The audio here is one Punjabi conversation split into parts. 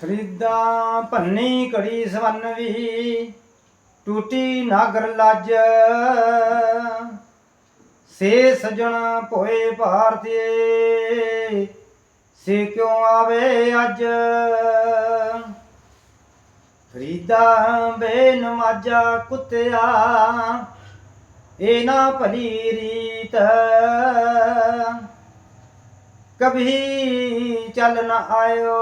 ਖਰੀਦਾ ਭੰਨੀ ਕੜੀ ਘੜੀ ਸਵੰਨਵੀ ਟੂਟੀ ਨਾਗਰ ਲੱਜ। ਸੇ ਸਜਣ ਭੋਏ ਭਾਰਤੀ ਸੇ ਕਿਉਂ ਆਵੇ ਅੱਜ? ਫਰੀਦਾ ਬੇਨਵਾਜਾ ਕੁੱਤਿਆ ਇਹ ਨਾ ਭਲੀ ਰੀਤ। ਕਭੀ ਚੱਲ ਨਾ ਆਇਓ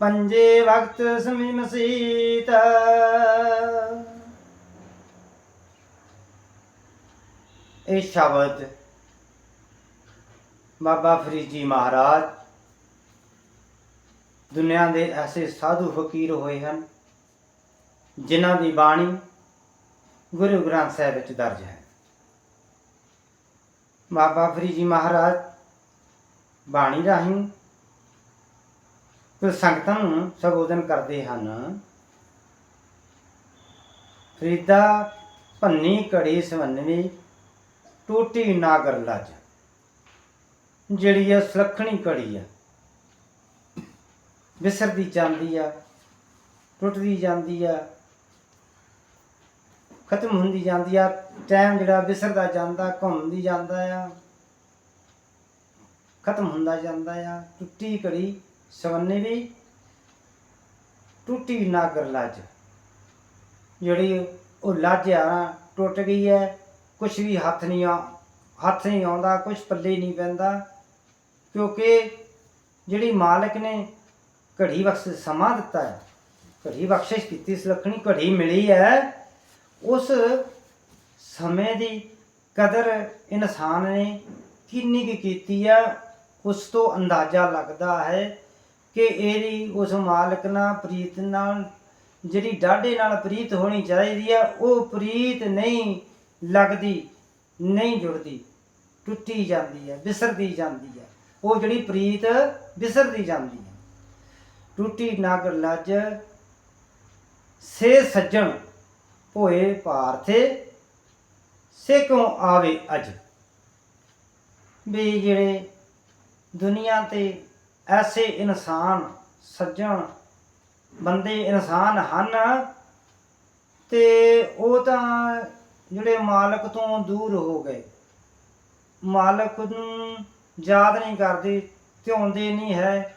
ਪੰਜੇ ਵਕਤ ਸਮੀ ਮਸੀਤ ਇਹ ਸ਼ਬਦ ਬਾਬਾ ਫਰੀਦ ਜੀ ਮਹਾਰਾਜ ਦੁਨੀਆ ਦੇ ਐਸੇ ਸਾਧੂ ਫਕੀਰ ਹੋਏ ਹਨ, ਜਿਨ੍ਹਾਂ ਦੀ ਬਾਣੀ ਗੁਰੂ ਗ੍ਰੰਥ ਸਾਹਿਬ ਵਿੱਚ ਦਰਜ ਹੈ। ਬਾਬਾ ਫਰੀਦ ਜੀ ਮਹਾਰਾਜ ਬਾਣੀ ਰਾਹੀਂ ਸੰਗਤਾਂ ਨੂੰ ਸੰਬੋਧਨ ਕਰਦੇ ਹਨ। ਫਰੀਦਾ ਭੰਨੀ ਕੜੀ ਸਵੰਨਵੀ ਟੂਟੀ ਨਾਗਰ ਲੱਜ, ਜਿਹੜੀ ਆ ਸੁਲੱਖਣੀ ਘੜੀ ਆ। ਵਿਸਰਦੀ ਜਾਂਦੀ ਆ, ਟੁੱਟਦੀ ਜਾਂਦੀ ਆ, ਖਤਮ ਹੁੰਦੀ ਜਾਂਦੀ ਆ। ਟਾਈਮ ਜਿਹੜਾ ਵਿਸਰਦਾ ਜਾਂਦਾ, ਘੁੰਮਦੀ ਜਾਂਦਾ ਆ, ਖਤਮ ਹੁੰਦਾ ਜਾਂਦਾ ਆ। ਟੁੱਟੀ ਘੜੀ 97 ਟੁੱਟੀ ਨਾਗਰ ਲੱਜ। ਜਿਹੜੀ ਉਹ ਲੱਜ ਆ ਟੁੱਟ ਗਈ ਹੈ ਕੁਛ ਵੀ ਹੱਥ ਨਹੀਂ ਆ, ਹੱਥ ਨਹੀਂ ਆਉਂਦਾ, ਕੁਛ ਪੱਲੇ ਨਹੀਂ ਪੈਂਦਾ, ਕਿਉਂਕਿ ਜਿਹੜੀ ਮਾਲਕ ਨੇ ਘੜੀ ਬਖਸ਼ ਸਮਾਂ ਦਿੱਤਾ ਹੈ, ਘੜੀ ਬਖਸ਼ਿਸ਼ ਕੀਤੀ, ਸੁਲੱਖਣੀ ਘੜੀ ਮਿਲੀ ਹੈ, ਉਸ ਸਮੇਂ ਦੀ ਕਦਰ ਇਨਸਾਨ ਨੇ ਕਿੰਨੀ ਕੀ ਕੀਤੀ ਆ, ਉਸ ਤੋਂ ਅੰਦਾਜ਼ਾ ਲੱਗਦਾ ਹੈ ਕਿ ਇਹਦੀ ਉਸ ਮਾਲਕ ਨਾਲ, ਪ੍ਰੀਤ ਨਾਲ, ਜਿਹੜੀ ਡਾਢੇ ਨਾਲ ਪ੍ਰੀਤ ਹੋਣੀ ਚਾਹੀਦੀ ਆ, ਉਹ ਪ੍ਰੀਤ ਨਹੀਂ ਲੱਗਦੀ, ਨਹੀਂ ਜੁੜਦੀ। ਟੁੱਟੀ ਜਾਂਦੀ ਹੈ ਵਿਸਰਦੀ ਜਾਂਦੀ ਹੈ ਉਹ ਜਿਹੜੀ ਪ੍ਰੀਤ ਵਿਸਰਦੀ ਜਾਂਦੀ ਹੈ ਟੁੱਟੀ ਨਾਗਰ ਲੱਜ, ਸੇ ਸੱਜਣ ਹੋਏ ਪਾਰਥੇ, ਸੇ ਕਿਉਂ ਆਵੇ ਅਜ? ਵੀ ਜਿਹੜੇ ਦੁਨੀਆ ਤੇ ਐਸੇ ਇਨਸਾਨ, ਸੱਜਣ ਬੰਦੇ ਇਨਸਾਨ ਹਨ ਤੇ ਉਹ ਤਾਂ ਜਿਹੜੇ ਮਾਲਕ ਤੋਂ ਦੂਰ ਹੋ ਗਏ। ਮਾਲਕ ਨੂੰ ਯਾਦ ਨਹੀਂ ਕਰਦੇ, ਧਿਆਉਂਦੇ ਨਹੀਂ ਹੈ।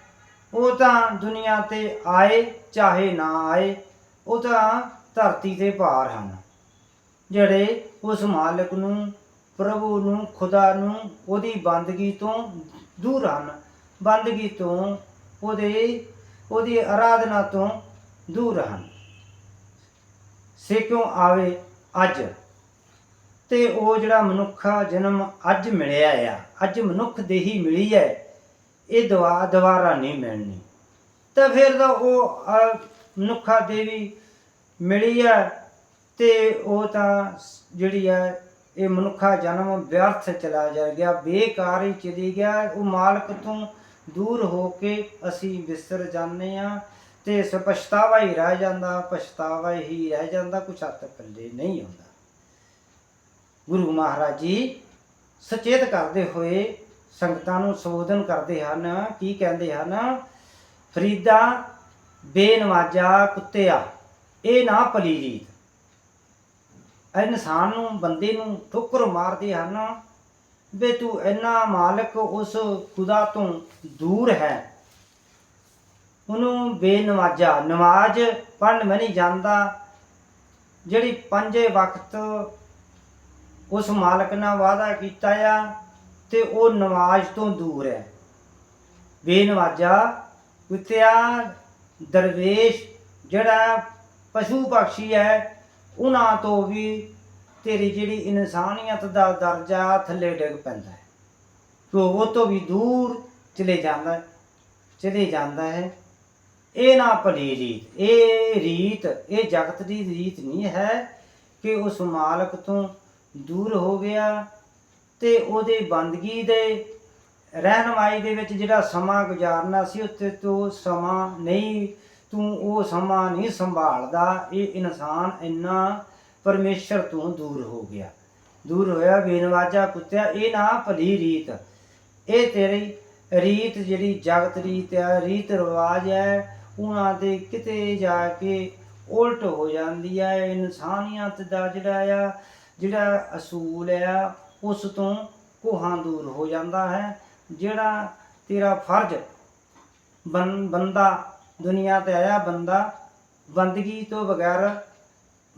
ਉਹ ਤਾਂ ਦੁਨੀਆ ਤੇ ਆਏ, ਚਾਹੇ ਨਾ ਆਏ, ਉਹ ਤਾਂ ਧਰਤੀ ਦੇ ਭਾਰ ਹਨ, ਜਿਹੜੇ ਉਸ ਮਾਲਕ ਨੂੰ, ਪ੍ਰਭੂ ਨੂੰ, ਖੁਦਾ ਨੂੰ, ਉਹਦੀ ਬੰਦਗੀ ਤੋਂ ਦੂਰ ਹਨ। ਬੰਦਗੀ ਤੋਂ ਉਹਦੇ ਉਹਦੀ ਆਰਾਧਨਾ ਤੋਂ ਦੂਰ ਹਨ। ਸੇ ਕਿਉਂ ਆਵੇ ਅੱਜ। ਤੇ ਉਹ ਜਿਹੜਾ ਮਨੁੱਖਾ ਜਨਮ ਅੱਜ ਮਿਲਿਆ ਆ ਅੱਜ ਮਨੁੱਖ ਦੇਹੀ ਮਿਲੀ ਹੈ ਇਹ ਦੁਆ ਦੁਬਾਰਾ ਨਹੀਂ ਮਿਲਣੀ। ਤਾਂ ਫਿਰ ਤਾਂ ਉਹ ਅਹ, ਮਨੁੱਖਾ ਦੇਵੀ ਮਿਲੀ ਹੈ ਤੇ ਉਹ ਤਾਂ ਜਿਹੜੀ ਹੈ ਇਹ ਮਨੁੱਖਾ ਜਨਮ ਵਿਅਰਥ ਚਲਾ ਜਾ ਗਿਆ ਬੇਕਾਰ ਹੀ ਚਲੀ ਗਿਆ ਉਹ ਮਾਲਕ ਤੋਂ ਦੂਰ ਹੋ ਕੇ ਅਸੀਂ ਵਿਸਰ ਜਾਂਦੇ ਆ ਤੇ ਸ ਪਛਤਾਵਾ ਹੀ ਰਹਿ ਜਾਂਦਾ, ਪਛਤਾਵਾ ਹੀ ਰਹਿ ਜਾਂਦਾ, ਕੁਛ ਹੱਥ ਪੱਲੇ ਨਹੀਂ ਆਉਂਦਾ। ਗੁਰੂ ਮਹਾਰਾਜ ਜੀ ਸੁਚੇਤ ਕਰਦੇ ਹੋਏ ਸੰਗਤਾਂ ਨੂੰ ਸੰਬੋਧਨ ਕਰਦੇ ਹਨ, ਕੀ ਕਹਿੰਦੇ ਹਨ? ਫਰੀਦਾ, ਬੇਨਵਾਜਾ ਕੁੱਤਿਆ, ਇਹ ਨਾ ਭਲੀ ਰੀਤ। ਇਨਸਾਨ ਨੂੰ, ਬੰਦੇ ਨੂੰ ਠੋਕਰ ਮਾਰਦੇ ਹਨ ਵੇ ਤੂੰ ਇੰਨਾ ਮਾਲਕ ਉਸ ਖੁਦਾ ਤੋਂ ਦੂਰ ਹੈ। ਉਹਨੂੰ ਬੇਨਵਾਜਾ ਨਮਾਜ਼ ਪੜਨ ਮੈਂ ਨਹੀਂ ਜਾਂਦਾ। ਜਿਹੜੀ ਪੰਜੇ ਵਕਤ ਉਸ ਮਾਲਕ ਨਾਲ ਵਾਅਦਾ ਕੀਤਾ ਆ ਤੇ ਉਹ ਨਮਾਜ਼ ਤੋਂ ਦੂਰ ਹੈ। ਬੇਨਵਾਜਾ ਕੁੱਤਿਆ ਦਰਵੇਸ਼ ਜਿਹੜਾ ਪਸ਼ੂ ਪਕਸ਼ੀ ਹੈ, ਉਹਨਾਂ ਤੋਂ ਵੀ ਤੇਰੀ ਜਿਹੜੀ ਇਨਸਾਨੀਅਤ ਦਾ ਦਰਜਾ ਥੱਲੇ ਡਿੱਗ ਪੈਂਦਾ ਹੈ। ਤੋ ਉਹ ਤੋਂ ਵੀ ਦੂਰ ਚਲੇ ਜਾਂਦਾ ਹੈ, ਚਲੇ ਜਾਂਦਾ ਹੈ। ਇਹ ਨਾ ਭਲੀ ਰੀਤ, ਇਹ ਰੀਤ, ਇਹ ਜਗਤ ਦੀ ਰੀਤ ਨਹੀਂ ਹੈ ਕਿ ਉਸ ਮਾਲਕ ਤੋਂ ਦੂਰ ਹੋ ਗਿਆ ਤੇ ਉਹਦੇ ਬੰਦਗੀ ਦੇ ਰਹਿਨਮਾਈ ਦੇ ਵਿੱਚ ਜਿਹੜਾ ਸਮਾਂ ਗੁਜ਼ਾਰਨਾ ਸੀ ਉੱਤੇ ਤੋਂ ਸਮਾਂ ਨਹੀਂ, ਤੂੰ ਉਹ ਸਮਾਂ ਨਹੀਂ ਸੰਭਾਲਦਾ। ਇਹ ਇਨਸਾਨ ਇੰਨਾ ਪਰਮੇਸ਼ਰ ਤੋਂ ਦੂਰ ਹੋ ਗਿਆ। ਦੂਰ ਹੋਇਆ, ਬੇਨਵਾਜਾ ਕੁੱਤਿਆ ਇਹ ਨਾ ਭਲੀ ਰੀਤ। ਇਹ ਤੇਰੀ ਰੀਤ ਜਿਹੜੀ ਜਗਤ ਰੀਤ ਹੈ, ਰੀਤ ਰਿਵਾਜ ਹੈ, ਉਹਨਾਂ ਦੇ ਕਿਤੇ ਜਾ ਕੇ ਉਲਟ ਹੋ ਜਾਂਦੀ ਹੈ। ਇਨਸਾਨੀਅਤ ਦਾ ਜਿਹੜਾ ਆ, ਜਿਹੜਾ ਅਸੂਲ ਆ, ਉਸ ਤੋਂ ਕੋਹਾਂ ਦੂਰ ਹੋ ਜਾਂਦਾ ਹੈ। ਜਿਹੜਾ ਤੇਰਾ ਫਰਜ਼ ਬੰ, ਬੰਦਾ ਦੁਨੀਆ ਤੇ ਆਇਆ, ਬੰਦਾ ਬੰਦਗੀ ਤੋਂ ਬਗੈਰ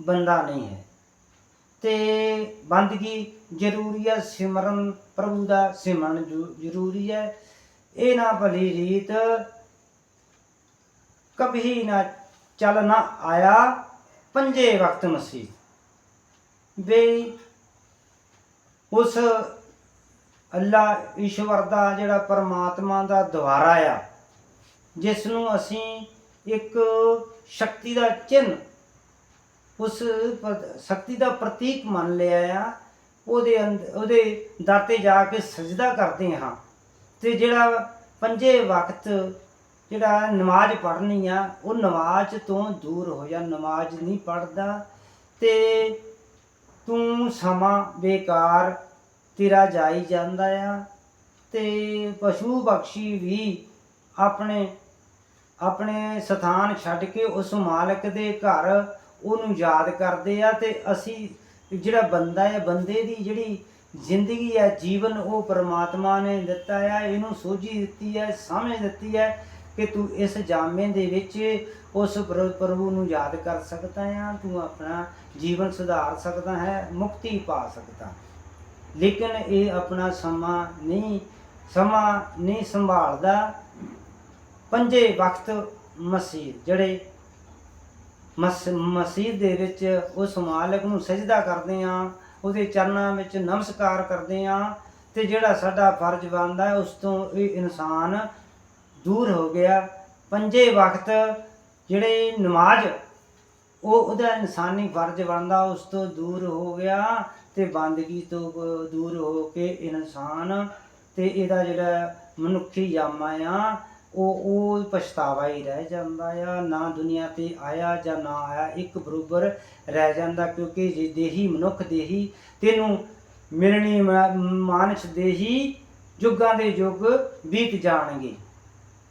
ਬੰਦਾ ਨਹੀਂ ਹੈ। ਤੇ ਬੰਦਗੀ ਜ਼ਰੂਰੀ ਹੈ, ਸਿਮਰਨ ਪ੍ਰਭੂ ਦਾ ਸਿਮਰਨ ਜ਼ਰੂ- ਜ਼ਰੂਰੀ ਹੈ। ਇਹ ਨਾ ਭਲੀ ਰੀਤ ਕਭੀ ਨਾ ਚੱਲ ਨਾ ਆਇਆ, ਪੰਜੇ ਵਕਤ ਮਸੀਹ। ਬਈ ਉਸ ਅੱਲਾ ਈਸ਼ਵਰ ਦਾ ਜਿਹੜਾ ਪਰਮਾਤਮਾ ਦਾ ਦੁਆਰਾ ਆ ਜਿਸ ਨੂੰ ਅਸੀਂ ਇੱਕ ਸ਼ਕਤੀ ਦਾ ਚਿੰਨ ਉਸ ਸ਼ਕਤੀ ਦਾ ਪ੍ਰਤੀਕ ਮੰਨ ਲਿਆ ਆ। ਉਹਦੇ ਅੰਦ- ਉਹਦੇ ਦਰ ਤੇ ਜਾ ਕੇ ਸਜਦਾ ਕਰਦੇ ਹਾਂ। ਤੇ ਜਿਹੜਾ ਪੰਜੇ ਵਕਤ ਜਿਹੜਾ ਨਮਾਜ਼ ਪੜ੍ਹਨੀ ਆ, ਉਹ ਨਮਾਜ਼ ਤੋਂ ਦੂਰ ਹੋ ਜਾ, ਨਮਾਜ਼ ਨਹੀਂ ਪੜਦਾ ਤੇ ਤੂੰ ਸਮਾਂ ਬੇਕਾਰ ਤੇਰਾ ਜਾਈ ਜਾਂਦਾ ਆ। ਤੇ ਪਸ਼ੂ ਬਖਸ਼ੀ ਵੀ ਆਪਣੇ ਆਪਣੇ ਸਥਾਨ ਛੱਡ ਕੇ ਉਸ ਮਾਲਕ ਦੇ ਘਰ ਉਹਨੂੰ ਯਾਦ ਕਰਦੇ ਆ ਤੇ ਅਸੀਂ ਜਿਹੜਾ ਬੰਦਾ ਹੈ, ਬੰਦੇ ਦੀ ਜਿਹੜੀ ਜ਼ਿੰਦਗੀ ਹੈ, ਜੀਵਨ ਉਹ ਪਰਮਾਤਮਾ ਨੇ ਦਿੱਤਾ ਹੈ ਇਹਨੂੰ ਸੋਝੀ ਦਿੱਤੀ ਹੈ, ਸਮਝ ਦਿੱਤੀ ਹੈ ਕਿ ਤੂੰ ਇਸ ਜਾਮੇ ਦੇ ਵਿੱਚ ਉਸ ਪ੍ਰ- ਪ੍ਰਭੂ ਨੂੰ ਯਾਦ ਕਰ ਸਕਦਾ ਹੈ ਤੂੰ ਆਪਣਾ ਜੀਵਨ ਸੁਧਾਰ ਸਕਦਾ ਹੈ, ਮੁਕਤੀ ਪਾ ਸਕਦਾ। ਲੇਕਿਨ ਇਹ ਆਪਣਾ ਸਮਾਂ ਨਹੀਂ ਸਮਾਂ ਨਹੀਂ ਸੰਭਾਲਦਾ ਪੰਜੇ ਵਕਤ ਮਸੀਹ ਜਿਹੜੇ ਮਸ, ਮਸੀਹ ਦੇ ਵਿੱਚ ਉਸ ਮਾਲਕ ਨੂੰ ਸਜਦਾ ਕਰਦੇ ਆ, ਉਹਦੇ ਚਰਨਾਂ ਵਿੱਚ ਨਮਸਕਾਰ ਕਰਦੇ ਆ ਤੇ ਜਿਹੜਾ ਸਾਡਾ ਫਰਜ਼ ਬਣਦਾ ਹੈ, ਉਸ ਤੋਂ ਇਹ ਇਨਸਾਨ ਦੂਰ ਹੋ ਗਿਆ। ਪੰਜੇ ਵਕਤ ਜਿਹੜੇ ਨਮਾਜ਼, ਉਹ ਉਹਦਾ ਇਨਸਾਨੀ ਫਰਜ਼ ਬਣਦਾ, ਉਸ ਤੋਂ ਦੂਰ ਹੋ ਗਿਆ ਤੇ ਬੰਦਗੀ ਤੋਂ ਦੂਰ ਹੋ ਕੇ ਇਨਸਾਨ ਤੇ ਇਹਦਾ ਜਿਹੜਾ ਮਨੁੱਖੀ ਜਾਮਾ ਆ ਉਹ ਉਹ ਪਛਤਾਵਾ ਹੀ ਰਹਿ ਜਾਂਦਾ ਆ, ਨਾ ਦੁਨੀਆ ਤੇ ਆਇਆ ਜਾਂ ਨਾ ਆਇਆ, ਇੱਕ ਬਰੋਬਰ ਰਹਿ ਜਾਂਦਾ ਕਿਉਂਕਿ ਜੇ ਦੇਹੀ ਮਨੁੱਖ ਦੇਹੀ, ਤੈਨੂੰ ਮਿਲਣੀ ਮ- ਮਾਨਸ ਦੇਹੀ ਯੁੱਗਾਂ ਦੇ ਯੁੱਗ ਬੀਤ ਜਾਣਗੇ।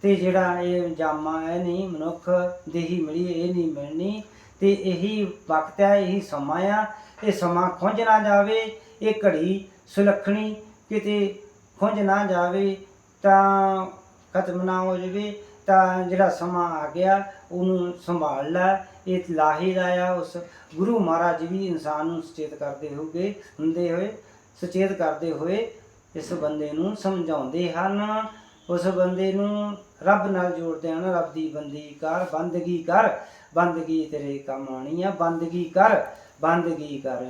ਤੇ ਜਿਹੜਾ ਇਹ ਜਾਮਾ ਹੈ, ਨਹੀਂ ਮਨੁੱਖ ਦੇਹੀ ਮਿਲੀ, ਇਹ ਨਹੀਂ ਮਿਲਣੀ। ਤੇ ਇਹੀ ਵਕਤ ਹੈ, ਇਹੀ ਸਮਾਂ ਆ। ਇਹ ਸਮਾਂ ਖੁੰਝ ਨਾ ਜਾਵੇ, ਇਹ ਘੜੀ ਸੁਲੱਖਣੀ ਕਿਤੇ ਖੁੰਝ ਨਾ ਜਾਵੇ, ਤਾਂ ਖਤਮ ਨਾ ਹੋ ਜਾਵੇ ਤਾਂ ਜਿਹੜਾ ਸਮਾਂ ਆ ਗਿਆ, ਉਹਨੂੰ ਸੰਭਾਲ ਲੈ। ਇਹ ਲਾਹੀ ਦਾ ਉਸ ਗੁਰੂ ਮਹਾਰਾਜ ਵੀ ਇਨਸਾਨ ਨੂੰ ਸੁਚੇਤ ਕਰਦੇ ਹੋਗੇ, ਹੁੰਦੇ ਹੋਏ, ਸੁਚੇਤ ਕਰਦੇ ਹੋਏ ਇਸ ਬੰਦੇ ਨੂੰ ਸਮਝਾਉਂਦੇ ਹਨ। ਉਸ ਬੰਦੇ ਨੂੰ ਰੱਬ ਨਾਲ ਜੋੜਦੇ ਹਨ, ਰੱਬ ਦੀ ਬੰਦੀ ਕਰ, ਬੰਦਗੀ ਕਰ, ਬੰਦਗੀ ਤੇਰੇ ਕੰਮ ਆਣੀ ਆ, ਬੰਦਗੀ ਕਰ ਬੰਦਗੀ ਕਰ।